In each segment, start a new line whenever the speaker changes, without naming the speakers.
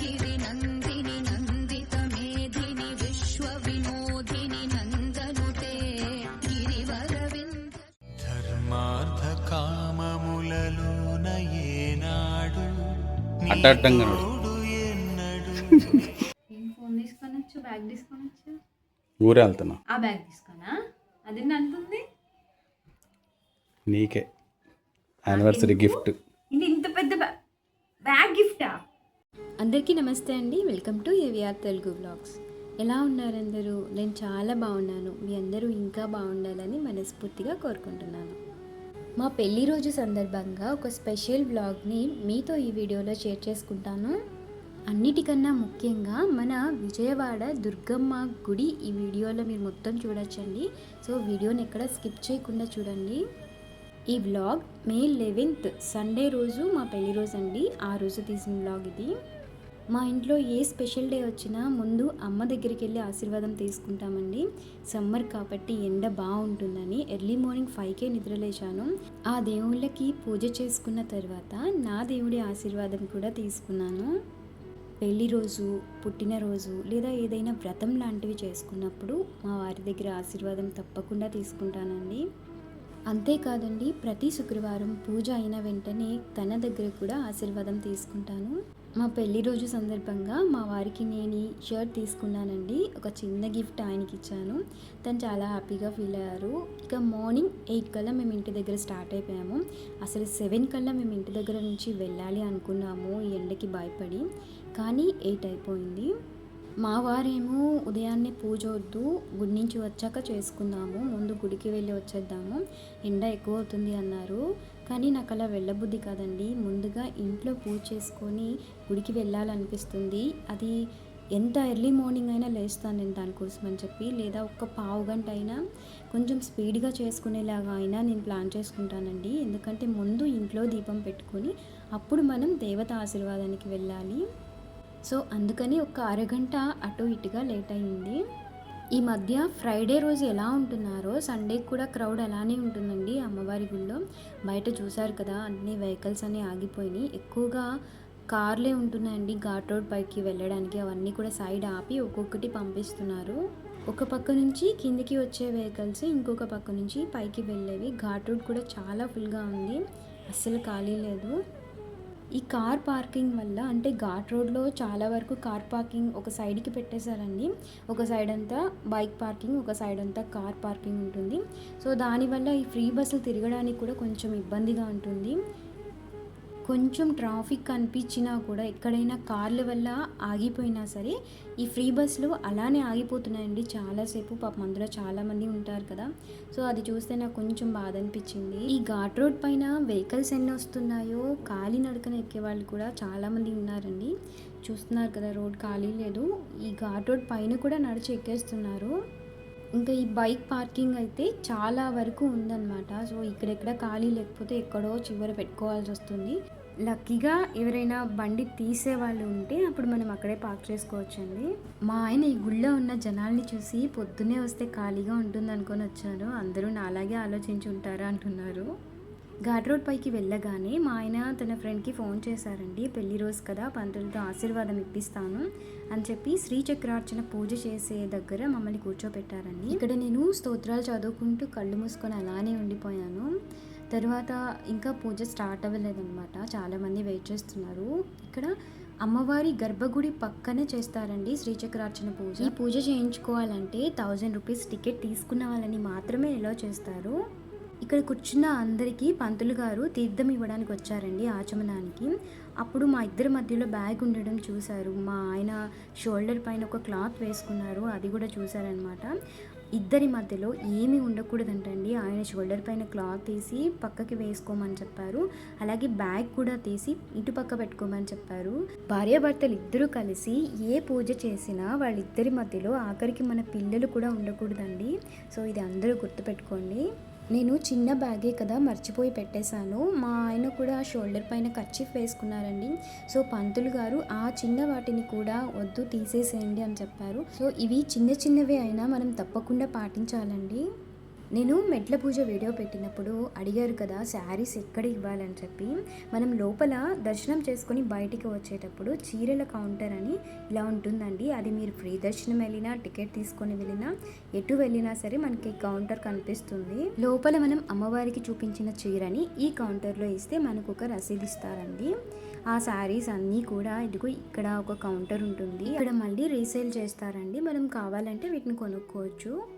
गिरिनन्दिनि नन्दितमेधिनि विश्वविनोदिनि नन्दनुते गिरिवरविन्द
ధర్మార్థకామములలోన ఏనాడు
అడ్డడ్డంగా నడు.
నీతోడు ఎన్నడు
ఏం ఫోన్ తీసుకొనొచ్చు బ్యాగ్ తీసుకొనొచ్చు
ఊరే వెళ్తున్నా
ఆ బ్యాగ్ తీసుకోనా అది అంతుంది
నీకే యానివర్సరీ గిఫ్ట్
ఇది ఇంత పెద్ద బ్యాగ్ బ్యాగ్ గిఫ్టా
అందరికీ నమస్తే అండి. Welcome to AVR Telugu vlogs. ఎలా ఉన్నారు అందరూ నేను చాలా బాగున్నాను. మీ అందరూ ఇంకా బాగుండాలని మనస్ఫూర్తిగా కోరుకుంటున్నాను. మా పెళ్ళి రోజు సందర్భంగా ఒక స్పెషల్ వ్లాగ్ని మీతో ఈ వీడియోలో షేర్ చేసుకుంటాను. అన్నిటికన్నా ముఖ్యంగా మన విజయవాడ దుర్గమ్మ గుడి ఈ వీడియోలో మీరు మొత్తం చూడొచ్చండి. సో వీడియోని ఎక్కడ స్కిప్ చేయకుండా చూడండి. ఈ వ్లాగ్ మే లెవెన్త్ సండే రోజు మా పెళ్ళి రోజు అండి ఆ రోజు తీసిన వ్లాగ్ ఇది. మా ఇంట్లో ఏ స్పెషల్ డే వచ్చినా ముందు అమ్మ దగ్గరికి వెళ్ళి ఆశీర్వాదం తీసుకుంటామండి. సమ్మర్ కాబట్టి ఎండ బాగుంటుందని ఎర్లీ మార్నింగ్ ఫైవ్కే నిద్రలేచాను. ఆ దేవుళ్ళకి పూజ చేసుకున్న తర్వాత నా దేవుడి ఆశీర్వాదం కూడా తీసుకున్నాను. పెళ్ళి రోజు పుట్టినరోజు లేదా ఏదైనా వ్రతం లాంటివి చేసుకున్నప్పుడు మా వారి దగ్గర ఆశీర్వాదం తప్పకుండా తీసుకుంటానండి. అంతేకాదండి ప్రతి శుక్రవారం పూజ అయిన వెంటనే తన దగ్గర కూడా ఆశీర్వాదం తీసుకుంటాను. మా పెళ్ళి రోజు సందర్భంగా మా వారికి నేను ఈ షర్ట్ తీసుకున్నానండి. ఒక చిన్న గిఫ్ట్ ఆయనకి ఇచ్చాను తను చాలా హ్యాపీగా ఫీల్ అయ్యారు. ఇక మార్నింగ్ ఎయిట్ కల్లా మేము ఇంటి దగ్గర స్టార్ట్ అయిపోయాము. అసలు సెవెన్ కల్లా మేము ఇంటి దగ్గర నుంచి వెళ్ళాలి అనుకున్నాము. ఈ ఎండకి భయపడి కానీ ఎయిట్ అయిపోయింది. మా వారేమో ఉదయాన్నే పూజ వద్దు గుడి నుంచి వచ్చాక చేసుకుందాము ముందు గుడికి వెళ్ళి వచ్చేద్దాము ఎండ ఎక్కువ అవుతుంది అన్నారు. కానీ నాకు అలా వెళ్ళబుద్ధి కాదండి. ముందుగా ఇంట్లో పూజ చేసుకొని గుడికి వెళ్ళాలనిపిస్తుంది. అది ఎంత ఎర్లీ మార్నింగ్ అయినా లేస్తాను నేను దానికోసం అని చెప్పి లేదా ఒక్క పావు గంట అయినా కొంచెం స్పీడ్గా చేసుకునేలాగా అయినా నేను ప్లాన్ చేసుకుంటానండి. ఎందుకంటే ముందు ఇంట్లో దీపం పెట్టుకొని అప్పుడు మనం దేవత ఆశీర్వాదానికి వెళ్ళాలి. సో అందుకని ఒక అరగంట అటు ఇటుగా లేట్ అయింది ఈ మధ్య ఫ్రైడే రోజు ఎలా ఉంటున్నారో సండే కూడా క్రౌడ్ అలానే ఉంటుందండి అమ్మవారి గుళ్ళో. బయట చూశారు కదా అన్ని వెహికల్స్ అన్నీ ఆగిపోయినాయి. ఎక్కువగా కార్లే ఉంటున్నాయండి ఘాట్ రోడ్ పైకి వెళ్ళడానికి. అవన్నీ కూడా సైడ్ ఆపి ఒక్కొక్కటి పంపిస్తున్నారు. ఒక పక్క నుంచి కిందికి వచ్చే వెహికల్స్ ఇంకొక పక్క నుంచి పైకి వెళ్ళేవి. ఘాట్ రోడ్ కూడా చాలా ఫుల్గా ఉంది. అస్సలు ఖాళీ లేదు. ఈ కార్ పార్కింగ్ వల్ల అంటే ఘాట్ రోడ్లో చాలా వరకు కార్ పార్కింగ్ ఒక సైడ్కి పెట్టేశారండి. ఒక సైడ్ అంతా బైక్ పార్కింగ్ ఒక సైడ్ అంతా కార్ పార్కింగ్ ఉంటుంది. సో దానివల్ల ఈ ఫ్రీ బస్సులు తిరగడానికి కూడా కొంచెం ఇబ్బందిగా ఉంటుంది. కొంచెం ట్రాఫిక్ కనిపించినా కూడా ఎక్కడైనా కార్ల వల్ల ఆగిపోయినా సరే ఈ ఫ్రీ బస్సులు అలానే ఆగిపోతున్నాయండి. చాలాసేపు పాపం అందులో చాలామంది ఉంటారు కదా. సో అది చూస్తే నాకు కొంచెం బాధ అనిపించింది. ఈ ఘాట్ రోడ్ పైన వెహికల్స్ ఎన్ని వస్తున్నాయో ఖాళీ నడకన ఎక్కే వాళ్ళు కూడా చాలామంది ఉన్నారండి. చూస్తున్నారు కదా రోడ్ ఖాళీ లేదు. ఈ ఘాట్ రోడ్ పైన కూడా నడిచి ఎక్కేస్తున్నారు. ఇంకా ఈ బైక్ పార్కింగ్ అయితే చాలా వరకు ఉందన్నమాట. సో ఇక్కడెక్కడ ఖాళీ లేకపోతే ఎక్కడో చివర పెట్టుకోవాల్సి వస్తుంది. లక్కీగా ఎవరైనా బండి తీసే వాళ్ళు ఉంటే అప్పుడు మనం అక్కడే పార్క్ చేసుకోవచ్చండి. మా ఆయన ఈ గుళ్ళో ఉన్న జనాల్ని చూసి పొద్దున్నే వస్తే ఖాళీగా ఉంటుంది అనుకొని వచ్చారు. అందరూ నాలాగే ఆలోచించి ఉంటారా అంటున్నారు. ఘాట్ రోడ్ పైకి వెళ్ళగానే మా ఆయన తన ఫ్రెండ్కి ఫోన్ చేశారండి. పెళ్ళి రోజు కదా పంతులతో ఆశీర్వాదం ఇప్పిస్తాను అని చెప్పి శ్రీ చక్రార్చన పూజ చేసే దగ్గర మమ్మల్ని కూర్చోపెట్టారండి. ఇక్కడ నేను స్తోత్రాలు చదువుకుంటూ కళ్ళు మూసుకొని అలానే ఉండిపోయాను. తర్వాత ఇంకా పూజ స్టార్ట్ అవ్వలేదన్నమాట. చాలామంది వెయిట్ చేస్తున్నారు. ఇక్కడ అమ్మవారి గర్భగుడి పక్కనే చేస్తారండి శ్రీచక్రార్చన పూజ. ఈ పూజ చేయించుకోవాలంటే థౌజండ్ రూపీస్ టికెట్ తీసుకున్న వాళ్ళని మాత్రమే ఎలా చేస్తారు? ఇక్కడ కూర్చున్న అందరికీ పంతులు గారు తీర్థం ఇవ్వడానికి వచ్చారండి ఆచమనానికి. అప్పుడు మా ఇద్దరి మధ్యలో బ్యాగ్ ఉండడం చూశారు. మా ఆయన షోల్డర్ పైన ఒక క్లాత్ వేసుకున్నారు. అది కూడా చూశారనమాట ఇద్దరి మధ్యలో ఏమీ ఉండకూడదంటండి. ఆయన షోల్డర్ పైన క్లాత్ తీసి పక్కకి వేసుకోమని చెప్పారు. అలాగే బ్యాగ్ కూడా తీసి ఇటు పక్క పెట్టుకోమని చెప్పారు. భార్యాభర్తలు ఇద్దరూ కలిసి ఏ పూజ చేసినా వాళ్ళిద్దరి మధ్యలో ఆఖరికి మన పిల్లలు కూడా ఉండకూడదండి. సో ఇది అందరూ గుర్తుపెట్టుకోండి. నేను చిన్న బ్యాగే కదా మర్చిపోయి పెట్టేశాను. మా ఆయన కూడా షోల్డర్ పైన కర్చీఫ్ వేసుకున్నారండి. సో పంతులు గారు ఆ చిన్న వాటిని కూడా వద్దు తీసేసేయండి అని చెప్పారు. సో ఇవి చిన్న చిన్నవి అయినా మనం తప్పకుండా పాటించాలండి. నేను మెట్ల పూజ వీడియో పెట్టినప్పుడు అడిగారు కదా శారీస్ ఎక్కడ ఇవ్వాలని చెప్పి? మనం లోపల దర్శనం చేసుకొని బయటికి వచ్చేటప్పుడు చీరల కౌంటర్ అని ఇలా ఉంటుందండి. అది మీరు ఫ్రీ దర్శనం వెళ్ళినా టికెట్ తీసుకొని వెళ్ళినా ఎటు వెళ్ళినా సరే మనకి కౌంటర్ కనిపిస్తుంది. లోపల మనం అమ్మవారికి చూపించిన చీరని ఈ కౌంటర్లో ఇస్తే మనకు ఒక రసీదు ఇస్తారండి. ఆ శారీస్ అన్నీ కూడా ఇదిగో ఇక్కడ ఒక కౌంటర్ ఉంటుంది. ఇక్కడ మళ్ళీ రీసేల్ చేస్తారండి. మనం కావాలంటే వీటిని కొనుక్కోవచ్చు.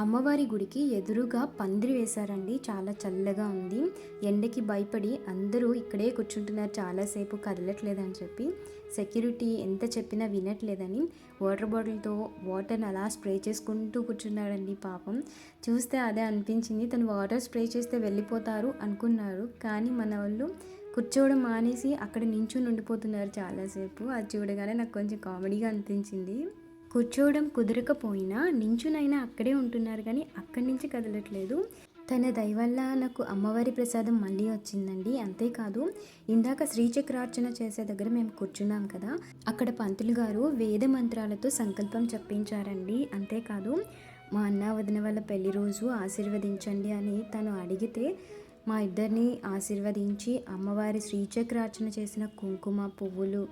అమ్మవారి గుడికి ఎదురుగా పందిరి వేశారండి. చాలా చల్లగా ఉంది. ఎండకి భయపడి అందరూ ఇక్కడే కూర్చుంటున్నారు. చాలాసేపు కదలట్లేదని చెప్పి సెక్యూరిటీ ఎంత చెప్పినా వినట్లేదని వాటర్ బాటిల్తో వాటర్ని అలా స్ప్రే చేసుకుంటూ కూర్చున్నాడండి పాపం. చూస్తే అదే అనిపించింది. తను వాటర్ స్ప్రే చేస్తే వెళ్ళిపోతారు అనుకున్నారు. కానీ మన వాళ్ళు కూర్చోవడం మానేసి అక్కడ నించుని ఉండిపోతున్నారు చాలాసేపు అది చూడగానే నాకు కొంచెం కామెడీగా అనిపించింది. కూర్చోవడం కుదరకపోయినా నించునైనా అక్కడే ఉంటున్నారు కానీ అక్కడి నుంచి కదలట్లేదు. తన దయవల్ల నాకు అమ్మవారి ప్రసాదం మళ్ళీ వచ్చిందండి. అంతేకాదు ఇందాక శ్రీచక్రార్చన చేసే దగ్గర మేము కూర్చున్నాం కదా అక్కడ పంతులు గారు వేద మంత్రాలతో సంకల్పం చెప్పించారండి. అంతేకాదు మా అన్న వదిన వాళ్ళ పెళ్ళి రోజు ఆశీర్వదించండి అని తను అడిగితే మా ఇద్దరిని ఆశీర్వదించి అమ్మవారి శ్రీచక్రార్చన చేసిన కుంకుమ పువ్వులు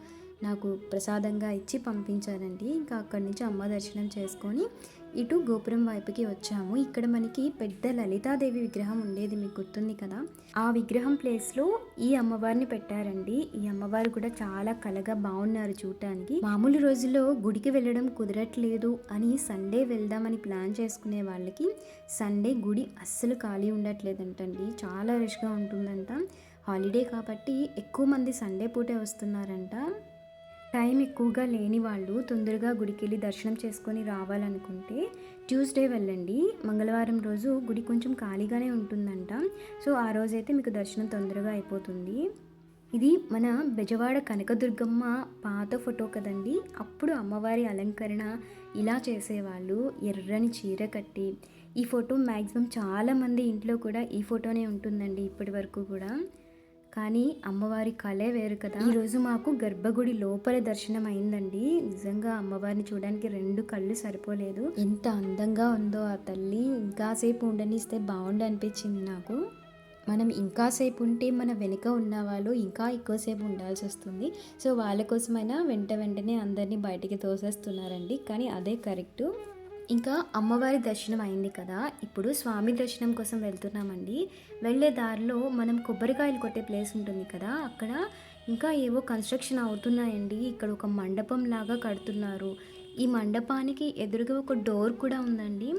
నాకు ప్రసాదంగా ఇచ్చి పంపించారండి. ఇంకా అక్కడి నుంచి అమ్మ దర్శనం చేసుకొని ఇటు గోపురం వైపుకి వచ్చాము. ఇక్కడ మనకి పెద్ద లలితాదేవి విగ్రహం ఉండేది మీకు గుర్తుంది కదా? ఆ విగ్రహం ప్లేస్లో ఈ అమ్మవారిని పెట్టారండి. ఈ అమ్మవారు కూడా చాలా కలగా బాగున్నారు చూడటానికి మామూలు రోజుల్లో గుడికి వెళ్ళడం కుదరట్లేదు అని సండే వెళ్దామని ప్లాన్ చేసుకునే వాళ్ళకి సండే గుడి అస్సలు ఖాళీ ఉండట్లేదంటండి. చాలా రష్గా ఉంటుందంట. హాలిడే కాబట్టి ఎక్కువ మంది సండే పూటే వస్తున్నారంట. టైం ఎక్కువగా లేని వాళ్ళు తొందరగా గుడికి వెళ్ళి దర్శనం చేసుకొని రావాలనుకుంటే ట్యూస్డే వెళ్ళండి. మంగళవారం రోజు గుడి కొంచెం ఖాళీగానే ఉంటుందంట. సో ఆ రోజైతే మీకు దర్శనం తొందరగా అయిపోతుంది. ఇది మన బెజవాడ కనకదుర్గమ్మ పాత ఫోటో కదండి. అప్పుడు అమ్మవారి అలంకరణ ఇలా చేసేవాళ్ళు. ఎర్రని చీర కట్టి. ఈ ఫోటో మ్యాక్సిమం చాలామంది ఇంట్లో కూడా ఈ ఫోటోనే ఉంటుందండి ఇప్పటి వరకు కూడా. కానీ అమ్మవారి కళే వేరు కదా. ఈరోజు మాకు గర్భగుడి లోపల దర్శనం అయిందండి. నిజంగా అమ్మవారిని చూడడానికి రెండు కళ్ళు సరిపోలేదు. ఎంత అందంగా ఉందో ఆ తల్లి. ఇంకాసేపు ఉండనిస్తే బాగుండు అనిపించింది నాకు. మనం ఇంకాసేపు ఉంటే మన వెనుక ఉన్న వాళ్ళు ఇంకా ఎక్కువసేపు ఉండాల్సి వస్తుంది. సో వాళ్ళ కోసమైనా వెంట వెంటనే అందరినీ బయటికి తోసేస్తున్నారండి. కానీ అదే కరెక్టు. ఇంకా అమ్మవారి దర్శనం అయింది కదా. ఇప్పుడు స్వామి దర్శనం కోసం వెళ్తున్నామండి. వెళ్ళే దారిలో మనం కొబ్బరికాయలు కొట్టే ప్లేస్ ఉంటుంది కదా. అక్కడ ఇంకా ఏవో కన్స్ట్రక్షన్ అవుతున్నాయండి. ఇక్కడ ఒక మండపం లాగా కడుతున్నారు. ఈ మండపానికి ఎదురుగా ఒక డోర్ కూడా ఉందండి.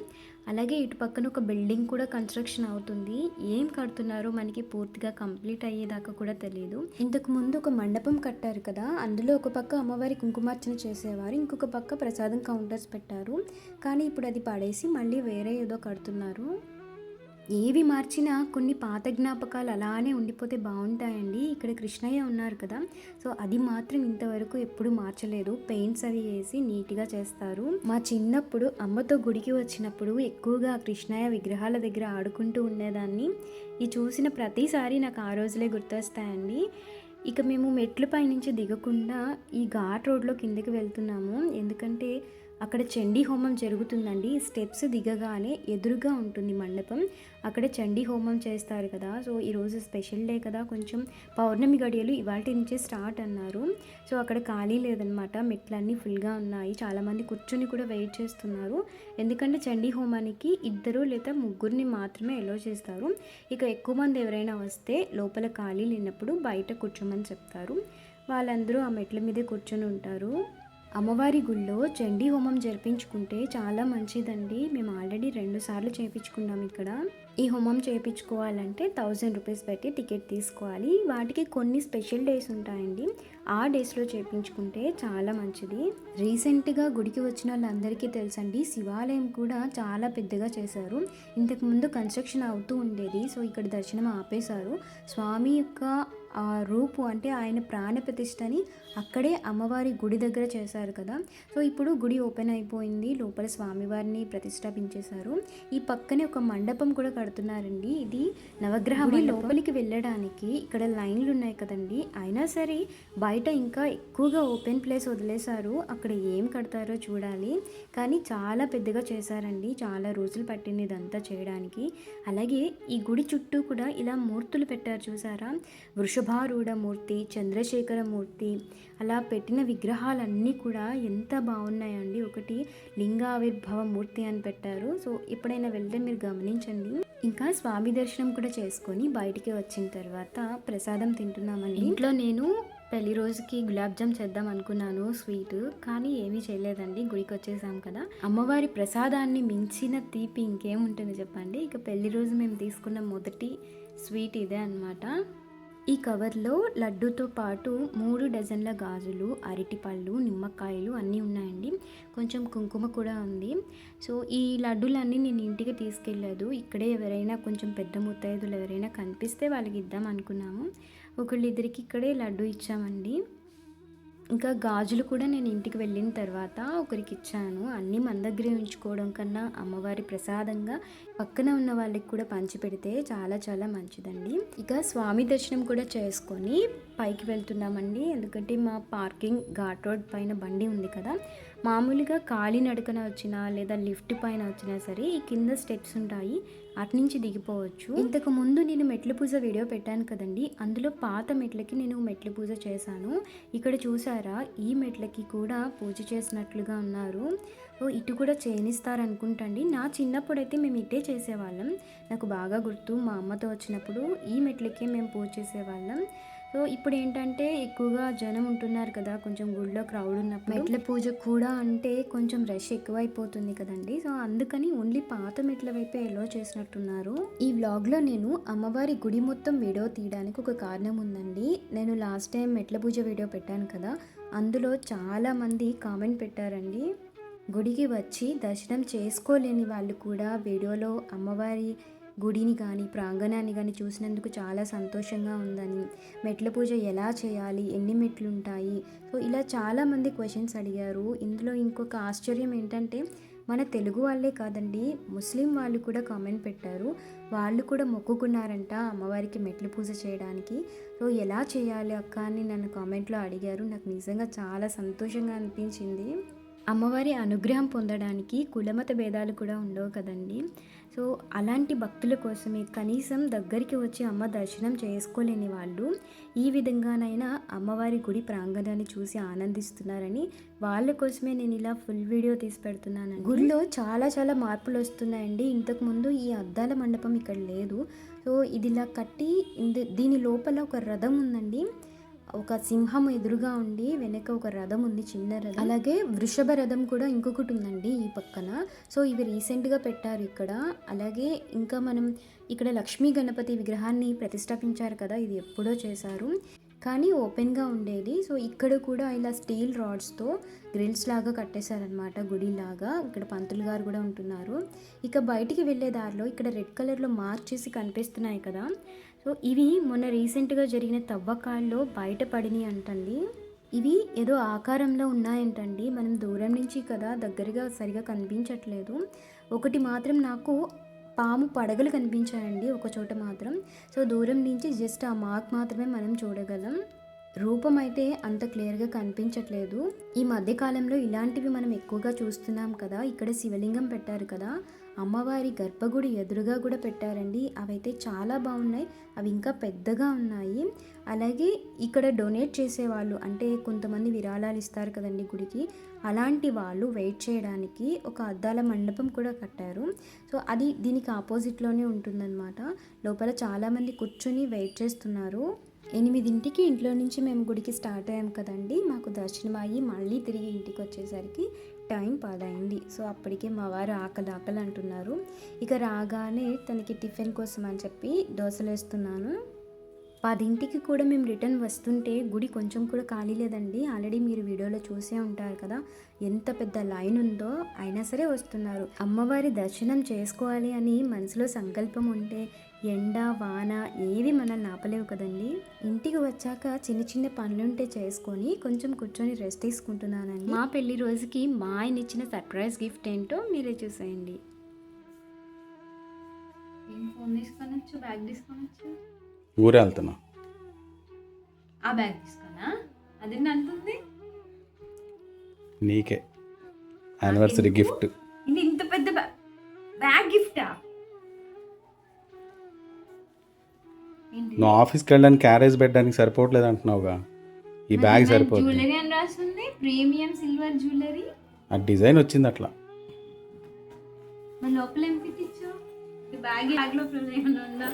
అలాగే ఇటు పక్కన ఒక బిల్డింగ్ కూడా కన్స్ట్రక్షన్ అవుతుంది. ఏం కడుతున్నారో మనకి పూర్తిగా కంప్లీట్ అయ్యేదాకా కూడా తెలియదు ఇంతకు ముందు ఒక మండపం కట్టారు కదా అందులో ఒక పక్క అమ్మవారి కుంకుమార్చన చేసేవారు ఇంకొక పక్క ప్రసాదం కౌంటర్స్ పెట్టారు. కానీ ఇప్పుడు అది పడేసి మళ్ళీ వేరే ఏదో కడుతున్నారు. ఏవి మార్చినా కొన్ని పాత జ్ఞాపకాలు అలానే ఉండిపోతే బాగుంటాయండి. ఇక్కడ కృష్ణయ్య ఉన్నారు కదా. సో అది మాత్రం ఇంతవరకు ఎప్పుడు మార్చలేదు. పెయింట్స్ అవి వేసి నీట్గా చేస్తారు. మా చిన్నప్పుడు అమ్మతో గుడికి వచ్చినప్పుడు ఎక్కువగా కృష్ణయ్య విగ్రహాల దగ్గర ఆడుకుంటూ ఉండేదాన్ని. ఈ చూసిన ప్రతిసారి నాకు ఆ రోజులే గుర్తొస్తాయండి. ఇక మేము మెట్లు పైనుంచి దిగకుండా ఈ ఘాట్ రోడ్లో కిందకి వెళ్తున్నాము. ఎందుకంటే అక్కడ చండీ హోమం జరుగుతుందండి. స్టెప్స్ దిగగానే ఎదురుగా ఉంటుంది మండపం. అక్కడ చండీ హోమం చేస్తారు కదా. సో ఈరోజు స్పెషల్ డే కదా. కొంచెం పౌర్ణమి గడియలు ఇవాళ నుంచే స్టార్ట్ అన్నారు. సో అక్కడ ఖాళీ లేదనమాట. మెట్లన్నీ ఫుల్గా ఉన్నాయి. చాలామంది కూర్చొని కూడా వెయిట్ చేస్తున్నారు. ఎందుకంటే చండీ హోమానికి ఇద్దరు లేదా ముగ్గురిని మాత్రమే ఎలో చేస్తారు. ఇక ఎక్కువ మంది ఎవరైనా వస్తే లోపల ఖాళీ లేనప్పుడు బయట కూర్చోమని చెప్తారు. వాళ్ళందరూ ఆ మెట్ల మీదే కూర్చొని ఉంటారు. అమ్మవారి గుళ్ళో చండీ హోమం జరిపించుకుంటే చాలా మంచిదండి. మేము ఆల్రెడీ రెండు సార్లు చేయించుకున్నాం ఇక్కడ. ఈ హోమం చేయించుకోవాలంటే థౌజండ్ రూపీస్ పెట్టి టికెట్ తీసుకోవాలి. వాటికి కొన్ని స్పెషల్ డేస్ ఉంటాయండి. ఆ డేస్లో చేయించుకుంటే చాలా మంచిది. రీసెంట్గా గుడికి వచ్చిన వాళ్ళందరికీ తెలుసండి శివాలయం కూడా చాలా పెద్దగా చేశారు. ఇంతకుముందు కన్స్ట్రక్షన్ అవుతూ ఉండేది సో ఇక్కడ దర్శనం ఆపేశారు. స్వామి యొక్క ఆ రూపు అంటే ఆయన ప్రాణ ప్రతిష్టని అక్కడే అమ్మవారి గుడి దగ్గర చేశారు కదా. సో ఇప్పుడు గుడి ఓపెన్ అయిపోయింది. లోపల స్వామివారిని ప్రతిష్టాపించేశారు ఈ పక్కనే ఒక మండపం కూడా కడుతున్నారండి. ఇది నవగ్రహ లోపలికి వెళ్ళడానికి ఇక్కడ లైన్లు ఉన్నాయి కదండి. అయినా సరే బయట ఇంకా ఎక్కువగా ఓపెన్ ప్లేస్ వదిలేశారు. అక్కడ ఏం కడతారో చూడాలి. కానీ చాలా పెద్దగా చేశారండి. చాలా రోజులు పట్టింది ఇదంతా చేయడానికి. అలాగే ఈ గుడి చుట్టూ కూడా ఇలా మూర్తులు పెట్టారు చూసారా? వృషభారూఢ మూర్తి చంద్రశేఖర మూర్తి అలా పెట్టిన విగ్రహాలన్నీ కూడా ఎంత బాగున్నాయండి. ఒకటి లింగావిర్భవ మూర్తి అని పెట్టారు. సో ఎప్పుడైనా వెళ్తే మీరు గమనించండి. ఇంకా స్వామి దర్శనం కూడా చేసుకొని బయటికి వచ్చిన తర్వాత ప్రసాదం తింటున్నామండి. ఇంట్లో నేను పెళ్ళి రోజుకి గులాబ్ జామ్ చేద్దాం అనుకున్నాను స్వీట్. కానీ ఏమీ చేయలేదండి. గుడికి వచ్చేసాం కదా. అమ్మవారి ప్రసాదాన్ని మించిన తీపి ఇంకేముంటుంది చెప్పండి? ఇక పెళ్ళి రోజు మేము తీసుకున్న మొదటి స్వీట్ ఇదే అన్నమాట. ఈ కవర్లో లడ్డూతో పాటు మూడు డజన్ల గాజులు అరటిపళ్ళు నిమ్మకాయలు అన్నీ ఉన్నాయండి. కొంచెం కుంకుమ కూడా ఉంది. సో ఈ లడ్డూలన్నీ నేను ఇంటికి తీసుకెళ్ళలేదు ఇక్కడే ఎవరైనా కొంచెం పెద్ద ముత్తైదులు ఎవరైనా కనిపిస్తే వాళ్ళకి ఇద్దాం అనుకున్నాము. ఒకళ్ళిద్దరికి ఇక్కడే లడ్డు ఇచ్చామండి. ఇంకా గాజులు కూడా నేను ఇంటికి వెళ్ళిన తర్వాత ఒకరికి ఇచ్చాను. అన్నీ మన దగ్గరే ఉంచుకోవడం కన్నా అమ్మవారి ప్రసాదంగా పక్కన ఉన్న వాళ్ళకి కూడా పంచిపెడితే చాలా చాలా మంచిదండి. ఇక స్వామి దర్శనం కూడా చేసుకొని పైకి వెళ్తున్నామండి. ఎందుకంటే మా పార్కింగ్ ఘాట్ రోడ్ పైన బండి ఉంది కదా మామూలుగా ఖాళీ నడకన వచ్చినా లేదా లిఫ్ట్ పైన వచ్చినా సరే ఈ కింద స్టెప్స్ ఉంటాయి. అటు నుంచి దిగిపోవచ్చు. ఇంతకు ముందు నేను మెట్ల పూజ వీడియో పెట్టాను కదండి. అందులో పాత మెట్లకి నేను మెట్ల పూజ చేశాను. ఇక్కడ చూసారా? ఈ మెట్లకి కూడా పూజ చేసినట్లుగా ఉన్నారు. ఇటు కూడా చేయనిస్తారనుకుంటండి నా చిన్నప్పుడు అయితే మేము ఇటే చేసేవాళ్ళం. నాకు బాగా గుర్తు మా అమ్మతో వచ్చినప్పుడు ఈ మెట్లకే మేము పూజ చేసేవాళ్ళం. సో ఇప్పుడు ఏంటంటే ఎక్కువగా జనం ఉంటున్నారు కదా కొంచెం గుడిలో క్రౌడ్ ఉన్నప్పుడు. మెట్ల పూజ కూడా అంటే కొంచెం రష్ ఎక్కువైపోతుంది కదండి. సో అందుకని ఓన్లీ పాత మెట్ల వైపే ఎలో చేసినట్టున్నారు. ఈ వ్లాగ్లో నేను అమ్మవారి గుడి మొత్తం వీడియో తీయడానికి ఒక కారణం ఉందండి. నేను లాస్ట్ టైం మెట్ల పూజ వీడియో పెట్టాను కదా అందులో చాలా మంది కామెంట్ పెట్టారండి. గుడికి వచ్చి దర్శనం చేసుకోలేని వాళ్ళు కూడా వీడియోలో అమ్మవారి గుడిని కానీ ప్రాంగణాన్ని కానీ చూసినందుకు చాలా సంతోషంగా ఉందని. మెట్ల పూజ ఎలా చేయాలి? ఎన్ని మెట్లు ఉంటాయి సో ఇలా చాలామంది క్వశ్చన్స్ అడిగారు. ఇందులో ఇంకొక ఆశ్చర్యం ఏంటంటే మన తెలుగు వాళ్ళే కాదండి ముస్లిం వాళ్ళు కూడా కామెంట్ పెట్టారు. వాళ్ళు కూడా మొక్కుకున్నారంట అమ్మవారికి మెట్లు పూజ చేయడానికి. సో ఎలా చేయాలి అక్క అని నన్ను కామెంట్లో అడిగారు. నాకు నిజంగా చాలా సంతోషంగా అనిపించింది. అమ్మవారి అనుగ్రహం పొందడానికి కులమత భేదాలు కూడా ఉండవు కదండి. సో అలాంటి భక్తుల కోసమే కనీసం దగ్గరికి వచ్చి అమ్మ దర్శనం చేసుకోలేని వాళ్ళు ఈ విధంగానైనా అమ్మవారి గుడి ప్రాంగణాన్ని చూసి ఆనందిస్తున్నారని వాళ్ళ కోసమే నేను ఇలా ఫుల్ వీడియో తీసి పెడుతున్నాను గుడిలో చాలా చాలా మార్పులు వస్తున్నాయండి. ఇంతకుముందు ఈ అద్దాల మండపం ఇక్కడ లేదు. సో ఇది ఇలా కట్టి దీని లోపల ఒక రథం ఉందండి. ఒక సింహం ఎదురుగా ఉండి వెనక ఒక రథం ఉంది చిన్న రథం. అలాగే వృషభ రథం కూడా ఇంకొకటి ఉందండి ఈ పక్కన. సో ఇవి రీసెంట్గా పెట్టారు ఇక్కడ. అలాగే ఇంకా మనం ఇక్కడ లక్ష్మీ గణపతి విగ్రహాన్ని ప్రతిష్టాపించారు కదా ఇది ఎప్పుడో చేశారు. కానీ ఓపెన్గా ఉండేది. సో ఇక్కడ కూడా ఇలా స్టీల్ రాడ్స్తో గ్రిల్స్ లాగా కట్టేశారనమాట గుడిలాగా ఇక్కడ పంతులు గారు కూడా ఉంటున్నారు. ఇక బయటికి వెళ్ళే దారిలో ఇక్కడ రెడ్ కలర్లో మార్క్ చేసి కనిపిస్తున్నాయి కదా సో ఇవి మొన్న రీసెంట్గా జరిగిన తవ్వకాల్లో బయటపడినాయి అంటండి. ఇవి ఏదో ఆకారంలో ఉన్నాయంటండి. మనం దూరం నుంచి కదా దగ్గరగా సరిగా కనిపించట్లేదు. ఒకటి మాత్రం నాకు పాము పడగలు కనిపించాయండి ఒక చోట మాత్రం. సో దూరం నుంచి జస్ట్ ఆ మార్క్ మాత్రమే మనం చూడగలం. రూపం అయితే అంత క్లియర్గా కనిపించట్లేదు. ఈ మధ్యకాలంలో ఇలాంటివి మనం ఎక్కువగా చూస్తున్నాం కదా ఇక్కడ శివలింగం పెట్టారు కదా అమ్మవారి గర్భగుడి ఎదురుగా కూడా పెట్టారండి. అవైతే చాలా బాగున్నాయి. అవి ఇంకా పెద్దగా ఉన్నాయి. అలాగే ఇక్కడ డొనేట్ చేసేవాళ్ళు అంటే కొంతమంది విరాళాలు ఇస్తారు కదండి గుడికి. అలాంటి వాళ్ళు వెయిట్ చేయడానికి ఒక అద్దాల మండపం కూడా కట్టారు. సో అది దీనికి ఆపోజిట్లోనే ఉంటుందన్నమాట. లోపల చాలామంది కూర్చొని వెయిట్ చేస్తున్నారు. ఎనిమిదింటికి ఇంట్లో నుంచి మేము గుడికి స్టార్ట్ అయ్యాం కదండి. మాకు దర్శనం అయ్యి మళ్ళీ తిరిగి ఇంటికి వచ్చేసరికి టైం పదైంది సో అప్పటికే మా వారు ఆకలి ఆకలి అంటున్నారు. ఇక రాగానే తనకి టిఫిన్ కోసం అని చెప్పి దోశలు వేస్తున్నాను. పదింటికి కూడా మేము రిటర్న్ వస్తుంటే గుడి కొంచెం కూడా ఖాళీ లేదండి. ఆల్రెడీ మీరు వీడియోలో చూసే ఉంటారు కదా ఎంత పెద్ద లైన్ ఉందో అయినా సరే వస్తున్నారు. అమ్మవారి దర్శనం చేసుకోవాలి అని మనసులో సంకల్పం ఉంటే ఎండ వాన ఏవి మనల్ని ఆపలేవు కదండి. ఇంటికి వచ్చాక చిన్న చిన్న పనులుంటే చేసుకొని కొంచెం కూర్చొని రెస్ట్ తీసుకుంటున్నానండి. మా పెళ్ళి రోజుకి మా ఆయన ఇచ్చిన సర్ప్రైజ్ గిఫ్ట్ ఏంటో మీరే చూసేయండి.
ఫోన్ బ్యాగ్
ఊరే వెళ్తున్నా.
ఆ బ్యాగ్ తీసుకున్నా అంటుంది?
నీకే.
Anniversary gift.
నువ్వు ఆఫీస్కి వెళ్ళడానికి క్యారేజ్ పెట్టడానికి సరిపోవట్లేదు అంటున్నావుగా. ఈ బ్యాగ్ సరిపోతుంది
జ్యువెలరీ అని రాస్తుంది ప్రీమియం సిల్వర్ జ్యువెలరీ.
ఆ డిజైన్ వచ్చింది అట్లా.
మరి లోపల ఏం పెట్టించావు ఈ బ్యాగ్ ఏమైనా ఉందా?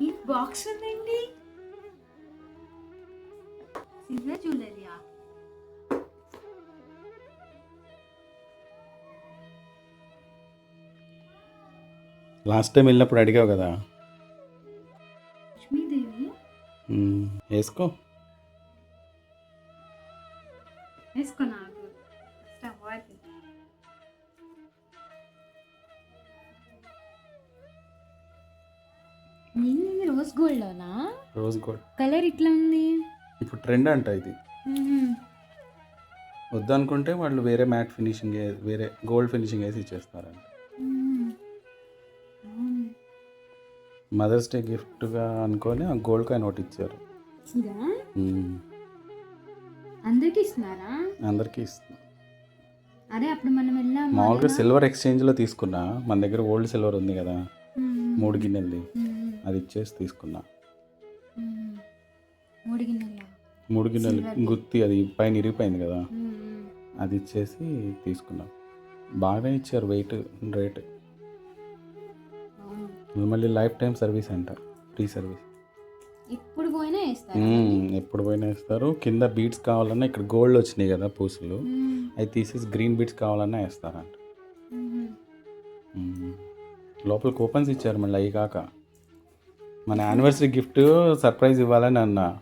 ఈ బాక్స్ ఉందండి. సిల్వర్ జ్యువెలరీయా?
లాస్ట్ టైం వెళ్ళినప్పుడు అడిగావు కదా. వేసుకో
నాకు
రోజ్ గోల్డ్లోనా
రోజ్ గోల్డ్
కలర్ ఇట్లా ఉంది.
ఇప్పుడు ట్రెండ్ అంట ఇది. వద్దనుకుంటే వాళ్ళు వేరే మ్యాట్ ఫినిషింగ్ వేరే గోల్డ్ ఫినిషింగ్ వేసి ఇచ్చేస్తారంట. మదర్స్ డే గిఫ్ట్గా అనుకొని ఆ గోల్డ్ కాయిన్ ఒకటి ఇచ్చారు.
అందరికి ఇస్తున్నారా?
అందరికీ ఇస్తున్నా.
అదే అప్పుడు మనం వెళ్ళాం
మామూలుగా సిల్వర్ ఎక్స్చేంజ్లో తీసుకున్నా. మన దగ్గర ఓల్డ్ సిల్వర్ ఉంది కదా. మూడు గిన్నెలది. అది ఇచ్చేసి తీసుకున్నా.
మూడు గిన్నెల?
మూడు గిన్నెలు గుత్తి అది పైన ఇరిగిపోయింది కదా. అది ఇచ్చేసి తీసుకున్నా. బాగా ఇచ్చారు వెయిట్ రేట్. మళ్ళీ లైఫ్ టైం సర్వీస్ అంట ఫ్రీ సర్వీస్.
ఇప్పుడు పోయినా వేస్తారు?
ఎప్పుడు పోయినా ఇస్తారు కింద బీట్స్ కావాలన్నా ఇక్కడ గోల్డ్ వచ్చినాయి కదా పూసలు. అవి తీసేసి గ్రీన్ బీట్స్ కావాలన్నా వేస్తారంట. లోపల కూపన్స్ ఇచ్చారు మళ్ళీ అవి కాక. మన యానివర్సరీ గిఫ్ట్ సర్ప్రైజ్ ఇవ్వాలని అన్నా.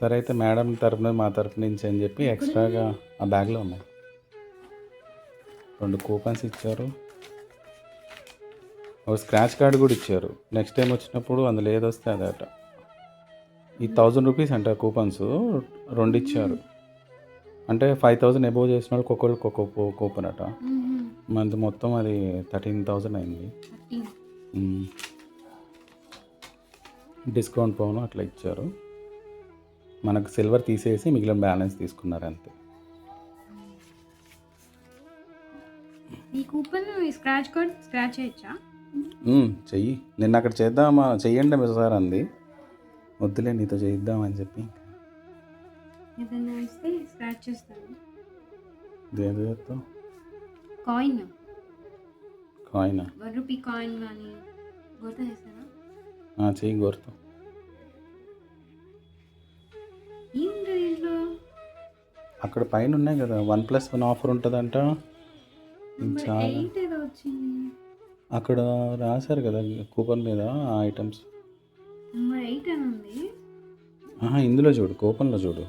సరే అయితే మేడం తరఫున మా తరఫు నుంచి అని చెప్పి ఎక్స్ట్రాగా ఆ బ్యాగ్లో ఉన్నాయి. రెండు కూపన్స్ ఇచ్చారు. ఒక స్క్రాచ్ కార్డు కూడా ఇచ్చారు. నెక్స్ట్ టైం వచ్చినప్పుడు అందులో ఏది వస్తే అదట ఈ థౌజండ్ రూపీస్ అంట కూపన్స్ రెండు ఇచ్చారు. అంటే ఫైవ్ థౌజండ్ అబోవ్ చేసిన వాళ్ళకి ఒక్కొక్కరికి ఒక్కొక్క కూపన్ అట. మనది మొత్తం అది థర్టీన్ థౌజండ్ అయింది. డిస్కౌంట్ పోను అట్లా ఇచ్చారు. మనకు సిల్వర్ తీసేసి మిగిలిన బ్యాలెన్స్ తీసుకున్నారు అంతే.
ఈ కూపన్ స్క్రాచ్ కోడ్ స్క్రాచ్ చేయొచ్చా?
చెయ్యి. నిన్న అక్కడ చేద్దామా? చెయ్యండి మీరు సార్ అంది. వద్దులే నీతో చేయిద్దామని చెప్పి.
ఏదైనా ఇస్తే స్క్రాచ్ చేస్తాను.
దేని చేస్తావు?
కాయిన్
కాయినా
వన్ రూపీ కాయిన్ కానీ గుర్తు చేస్తారా?
చెయ్యి
ఏంటి దీంట్లో
అక్కడ పైన ఉన్నాయి కదా. వన్ ప్లస్ వన్ ఆఫర్ ఉంటుందంట. చాలా.
వచ్చింది.
అక్కడ రాశారు కదా కూపన్ మీద ఆ ఐటమ్స్
నెంబర్ ఎయిట్ అని ఉంది.
ఆహా ఇందులో చూడు కూపన్లో చూడు.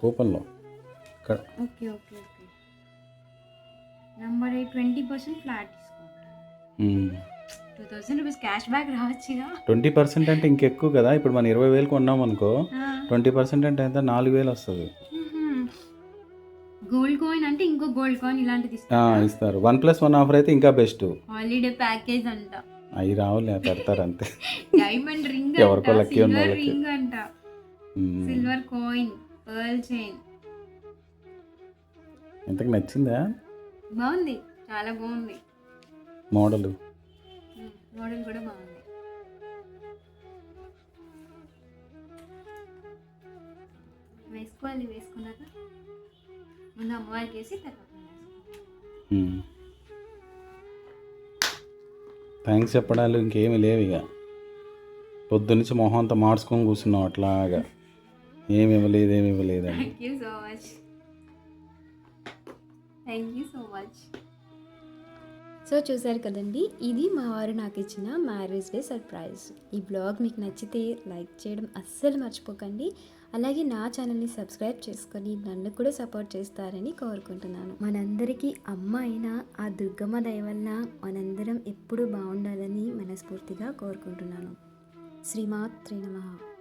కూపన్లో. ఇక్కడ
okay okay okay. Number eight twenty percent flat discount two thousand rupees cash back రావచ్చుగా.
Twenty percent అంటే ఇంకెక్కువ కదా. ఇప్పుడు మనం ఇరవై వేలు కొన్నాం అనుకో ట్వంటీ పర్సెంట్ అంటే ఎంత? నాలుగు వేలు వస్తుంది.
గోల్డ్ కాయిన్ అంటే ఇంకో గోల్డ్ కాయిన్ ఇలాంటిది
ఇస్తారు వన్ ప్లస్ వన్ ఆఫర్ అయితే ఇంకా బెస్ట్.
హాలిడే ప్యాకేజ్ అంట.
అవి రావులే పెడతారు అంతే.
డైమండ్ రింగ్
ఎవరికో lucky ఉన్న.
రింగ్ అంట. సిల్వర్ కాయిన్ పర్ల్ చైన్
ఇంతకు నచ్చిందా?
బాగుంది చాలా బాగుంది.
మోడలు.
మోడల్ కూడా బాగుంది. వేసుకోవాలి వేసుకున్నాక. ముందు అమ్మవారికి వేసి తర్వాత వేసుకోవాలి.
థ్యాంక్స్ చెప్పడాలు ఇంకేమీ లేవు ఇక. పొద్దున్నుంచి మొహం అంతా మార్చుకొని కూర్చున్నాం అట్లాగా. ఏమి ఇవ్వలేదు ఏమి ఇవ్వలేదని
thank you so much thank you so much
so చూసారు కదండి ఇది మా వారు నాకు ఇచ్చిన మ్యారేజ్ డే సర్ప్రైజ్. ఈ బ్లాగ్ మీకు నచ్చితే లైక్ చేయడం అస్సలు మర్చిపోకండి. అలాగే నా ఛానల్ని సబ్స్క్రైబ్ చేసుకొని నన్ను కూడా సపోర్ట్ చేస్తారని కోరుకుంటున్నాను. మనందరికీ అమ్మ అయిన ఆ దుర్గమ్మ దయ వల్ల మనందరం ఎప్పుడూ బాగుండాలని మనస్ఫూర్తిగా కోరుకుంటున్నాను. శ్రీమాత్రి నమః.